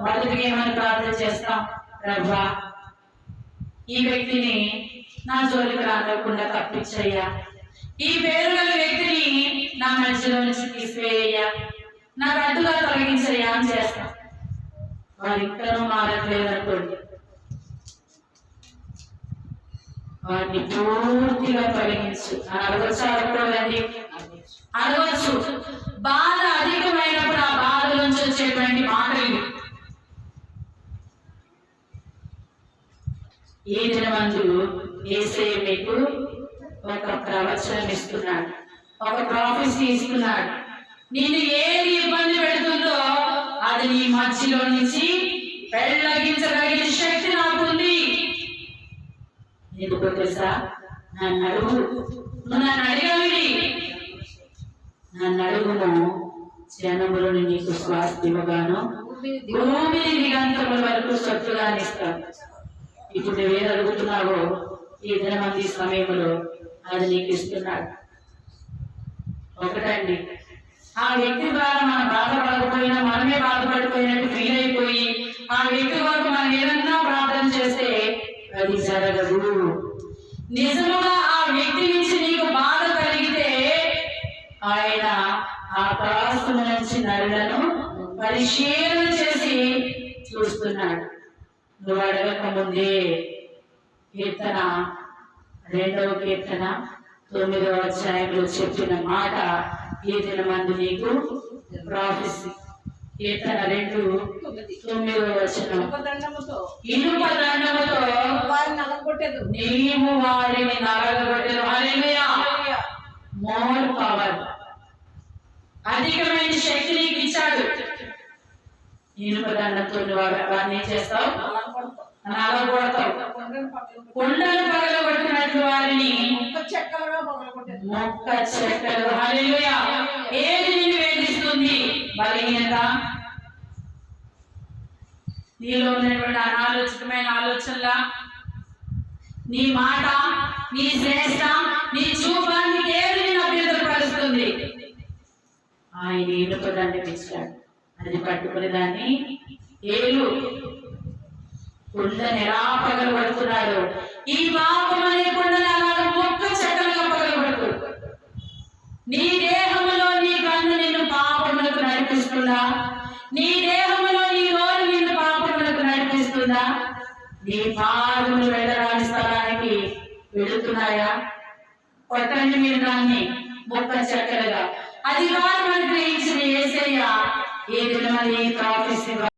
మొదటిగా ఏమని ప్రార్థన చేస్తాం? ప్రభా ఈ వ్యక్తిని నా జోలికి రాకుండా తప్పించయ్యా. ఈ పేరు గల వ్యక్తిని నా మధ్యలో నుంచి తీసివేయ్యా నా అడ్డుగా తొలగించయ్యా అని చేస్తాం. వారు ఇక్కడూ మారట్లేదు అనుకోండి వాటిని పూర్తిగా తొలగించు. అని అడగచ్చు అడగకూడదండి అడగచ్చు బాధ అధికమైనప్పుడు ఆ బాధ నుంచి వచ్చేటువంటి మాటలు ఇవి. ఈ దినమందు ఏసే మీకు ఒక ప్రవచనం ఇస్తున్నాడు. ఒక ప్రాఫెసీ ఇస్తున్నాడు. నేను ఏది ఇబ్బంది పెడుతుందో అది నీ మధ్యలో నుంచి వెళ్ళగించగలిగిన శక్తి నాకుంది. ఎందుకో తెలుసా? నన్ను అడుగు. నువ్వు నన్ను అడగవిడి నన్ను అడుగును. జనములను నీకు స్వాస్థ్యముగాను ఇవ్వగాను భూమిని దిగంతముల వరకు సొత్తుగా ఇస్తాను ఇప్పుడు నువ్వేది అడుగుతున్నావో ఈ దినమంది సమయంలో అది నీకు ఇస్తున్నాడు. ఒకటండి ఆ వ్యక్తి ద్వారా మనం బాధపడకపోయినా మనమే బాధపడిపోయినట్టు ఫీల్ అయిపోయి ఆ వ్యక్తి వరకు మనం ఏదన్నా ప్రార్థన చేస్తే అది జరగదు. నిజముగా ఆ వ్యక్తి నుంచి నీకు బాధ కలిగితే ఆయన ఆకాశం నుంచి నరులను పరిశీలన చేసి చూస్తున్నాడు. నువ్వు అడగక ముందే కీర్తన రెండవ కీర్తన తొమ్మిదవ అధ్యాయంలో చెప్పిన మాట ఈ దినమందు నీకు ప్రాఫెసీ కీర్తన రెండు తొమ్మిదవ వచనం. ఉపదండముతో ఇనుప దండముతో వారిని నలగొట్టేదు నీవు వారిని నరగబెట్టదు హల్లెలూయా మోర్ పవర్ అధికమైన శక్తి నీకు ఇచ్చాడు. ఇనుప దండంతో వారి- వారిని ఏం చేస్తావు? నలగొడతావు కొండలు పగలగొట్టినట్లు వారిని ఒక్క చెక్కలుగా పగలగొట్టేది మొక్క చెక్కలు. హల్లెలూయా. ఏది నిన్ను వేధిస్తుంది? బలహీనత. నీలో ఉన్నటువంటి అనాలోచితమైన ఆలోచనల నీ మాట నీ శ్రేష్ట నీ చూపాన్ని ఏది నిన్ను అభ్యంతరపరుస్తుంది ఆయన దండం ఇచ్చాడు అది పట్టుకుని దాన్ని ఏలు కుండ నిరాపగలు పడుతున్నాడు. ఈ పాపం అనే కుండని అలాగ మొక్క చెక్కలుగా పగలబడుతు నీ దేహంలో నీ కన్ను నిన్ను పాపములకు నడిపిస్తుందా? నీ దేహంలో నీ నోరు నిన్ను పాపములకు నడిపిస్తుందా? నీ పాదములు వెళ్ళరాని స్థలానికి వెళుతున్నాయా? కొట్టండి మీరు దాన్ని మొక్క చెక్కలుగా. అధికారం అనుగ్రహించిన ఏసయ్య ఏ దినమని ప్రార్థిస్తున్నారు